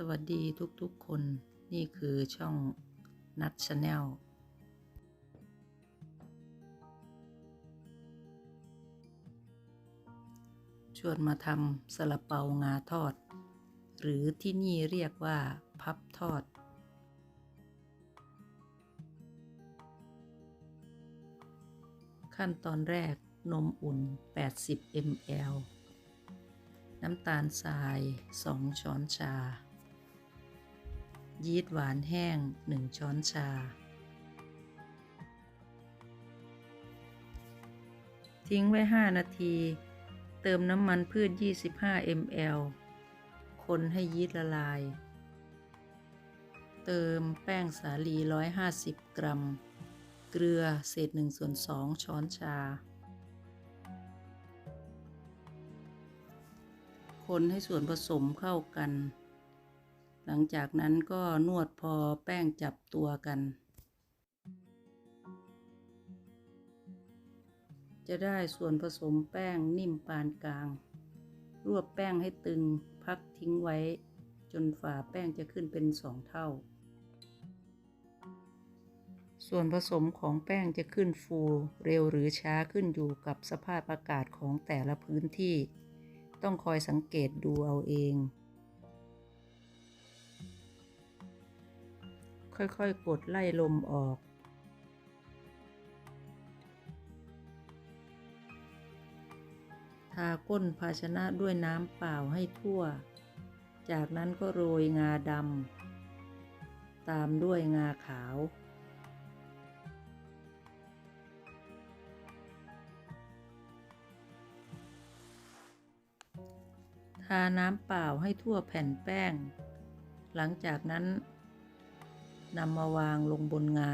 สวัสดีทุกๆคนนี่คือช่องนัดชาแนลชวนมาทำสลัเปางาทอด หรือที่นี่เรียกว่าพับทอด ขั้นตอนแรกนมอุ่น 80 ml น้ำตาลทราย 2 ช้อนชา ยีสต์หวานแห้ง 1 ช้อนชา ทิ้งไว้ 5 นาที เติมน้ำมันพืช 25 ml คนให้ยีสต์ละลาย เติมแป้งสาลี 150 กรัม เกลือเศษ1ส่วน2ช้อนชา คนให้ส่วนผสมเข้ากัน หลังจากนั้นก็นวดพอแป้งจับตัวกัน จะได้ส่วนผสมแป้งนิ่มปานกลาง รวบแป้งให้ตึงพักทิ้งไว้ จนฝาแป้งจะขึ้นเป็นสองเท่า ส่วนผสมของแป้งจะขึ้นฟูเร็วหรือช้าขึ้นอยู่กับสภาพอากาศของแต่ละพื้นที่ ต้องคอยสังเกตดูเอาเอง ค่อยๆ กดไล่ลมออก ทาก้นภาชนะด้วยน้ำเปล่าให้ทั่ว จากนั้นก็โรยงาดำ ตามด้วยงาขาว ทาน้ำเปล่าให้ทั่วแผ่นแป้ง หลังจากนั้น นำมาวางลงบนงา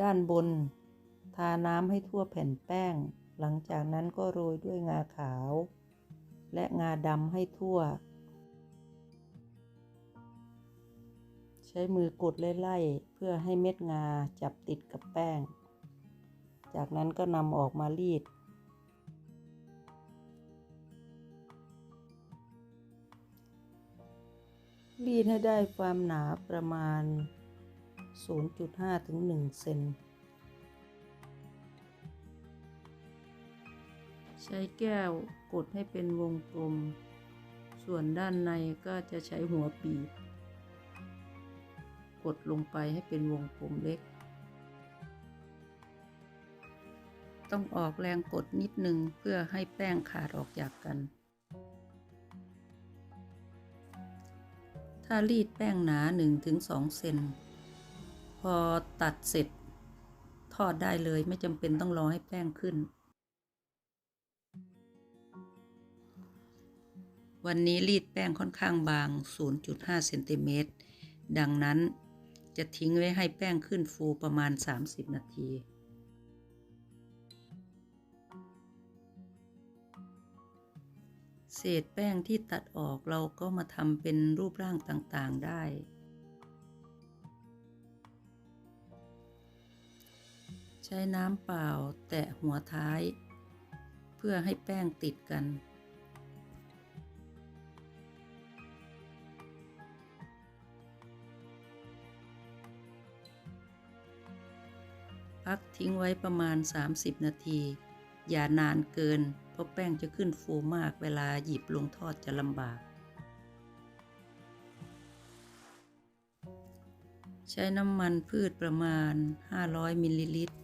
ด้านบน ทาน้ำให้ทั่วแผ่นแป้ง หลังจากนั้นก็โรยด้วยงาขาว และงาดำให้ทั่ว ใช้มือกดไล่ๆเพื่อให้เม็ดงาจับติดกับแป้ง จากนั้นก็นำออกมารีด รีดให้ได้ความหนาประมาณ 0.5 ถึง 1 เซน ใช้แก้วกดให้เป็นวงกลม ส่วนด้านในก็จะใช้หัวปีบกดลงไปให้เป็นวงกลมเล็ก ต้องออกแรงกดนิดนึงเพื่อให้แป้งขาดออกจากกัน ถ้ารีดแป้งหนา 1-2 เซน พอตัดเสร็จ ทอดได้เลยไม่จำเป็นต้องรอให้แป้งขึ้น วันนี้รีดแป้งค่อนข้างบาง 0.5 เซนติเมตร ดังนั้นจะทิ้งไว้ให้แป้งขึ้นฟูประมาณ 30 นาที เศษแป้งที่ตัดออกเราก็มาทำเป็นรูปร่างต่างๆได้ ใช้น้ำเปล่าแตะหัวท้าย เพื่อให้แป้งติดกันพักทิ้งไว้ประมาณ 30 นาที อย่านานเกิน ราะแป้งจะขึ้นฟูมากเวลาหยิบลงทอดจะลำบาก ใช้น้ำมันพืชประมาณ 500 มิลลิลิตร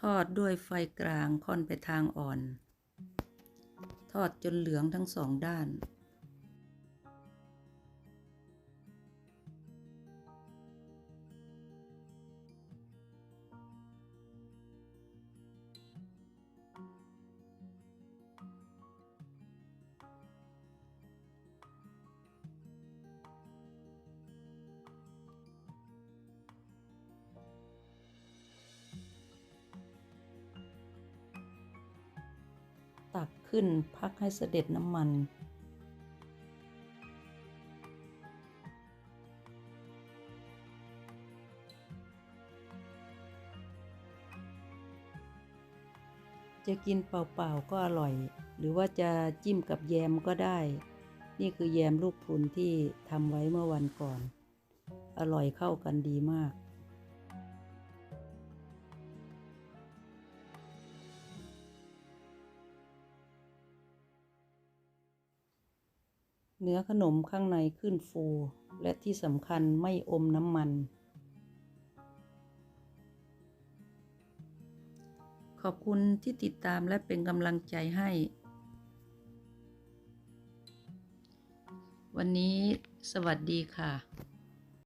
ทอดด้วยไฟกลางค่อนไปทางอ่อน ทอดจนเหลืองทั้งสองด้าน ตักขึ้นพักให้เสด็จน้ำมัน จะกินเปล่าๆก็อร่อย หรือว่าจะจิ้มกับแยมก็ได้ นี่คือแยมลูกพุนที่ทำไว้เมื่อวันก่อน อร่อยเข้ากันดีมาก เนื้อขนมข้างในขึ้นฟู และที่สำคัญไม่อมน้ำมัน ขอบคุณที่ติดตามและเป็นกำลังใจให้ วันนี้สวัสดีค่ะ